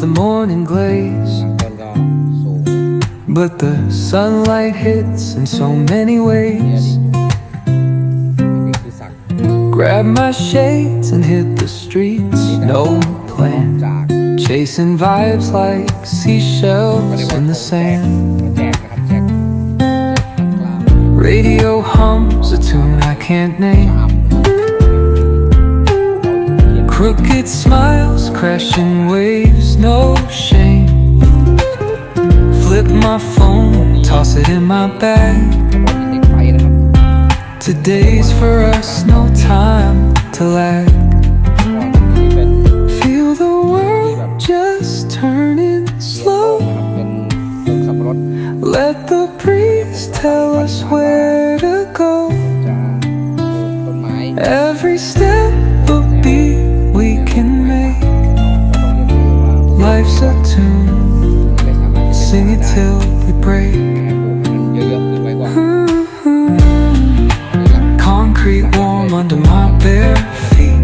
the morning glaze. But the sunlight hits in so many ways. Grab my shades and hit the streets. No plan. Chasing vibes like seashells in the sand. Radio hums a tune I can't name. Crooked smile crashing waves, no shame. Flip my phone, toss it in my bag. Today's for us, no time to lag. Feel the world just turning slow. Let the breeze tell us where to go. Every step till we break. Mm-hmm. Concrete warm under my bare feet.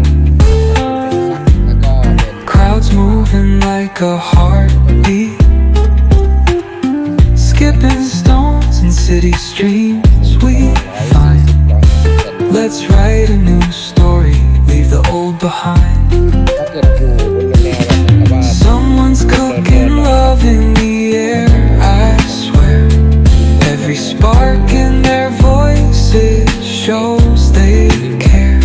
Crowds moving like a heartbeat. Skipping stones in city streets we find. Let's write a new story, leave the old behind. they care.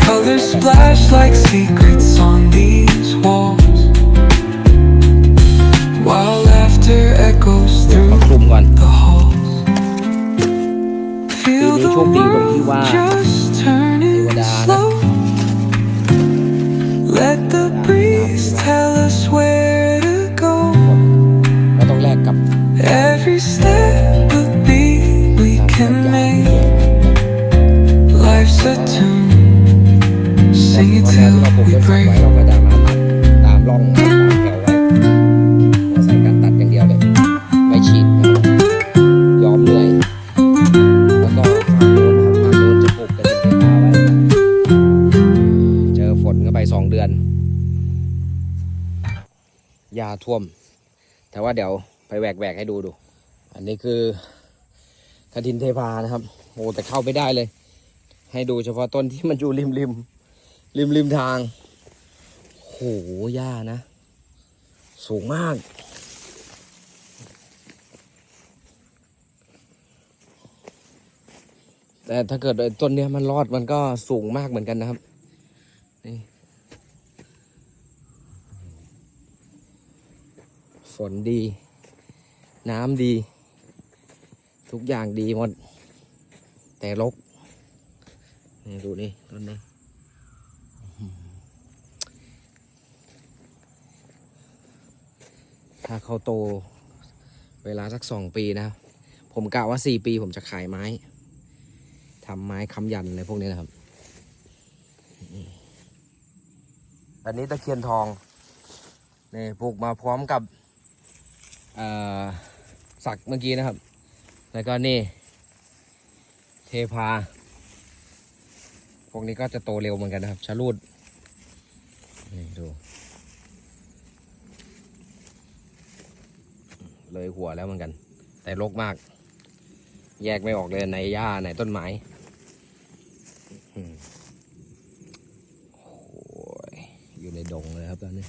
Colors splash like secrets on these walls. While laughter echoes through the halls. Feel the world just turning slow. Let the breeze tell us where to go. Every step Life's a tune. Sing it ตอนแรก till ที่เราปลูก we ต้นไม้ break. ไว้เราก็จะมาตัดตามร่องตามแถวไว้เราใส่การตัดอย่างเดียวเลยไม่ฉีดนะครับยอมเหนื่อยแล้วก็ฝั่งโน้นนะครับฝั่งโน้นจะปลูกแต่เป็นเทพาไว้เจอฝนก็ไปสองเดือนหญ้าท่วม แต่ว่าเดี๋ยวไปแหวกแหวกให้ดูดู อันนี้คือกระถินเทพานะครับโอ้แต่เข้าไม่ได้เลย ให้ดูเฉพาะต้นที่มันอยู่ริมริมริมริมทางโหหญ้านะ สูงมาก แต่ถ้าเกิดต้นเนี้ยมันรอดมันก็สูงมากเหมือนกันนะครับ นี่ ฝนดี น้ำดี ทุกอย่างดีหมด แต่รก นี่ดูนี่ต้นนี้ถ้าเขาโตเวลาสักสองปีนะครับผมกะว่าสี่ปีผมจะขายไม้ทำไม้ค้ำยันอะไรพวกนี้นะครับ อันนี้ตะเคียนทองนี่ปลูกมาพร้อมกับสักเมื่อกี้นะครับ แล้วก็นี่ เทพา พวกนี้ก็จะโตเร็วเหมือนกันนะครับชะลูดนี่ดู เลยหัวแล้วเหมือนกัน แต่รกมาก แยกไม่ออกเลยในหญ้าในต้นไม้อืมโอ้ยอยู่ในดงเลยครับตอนนี้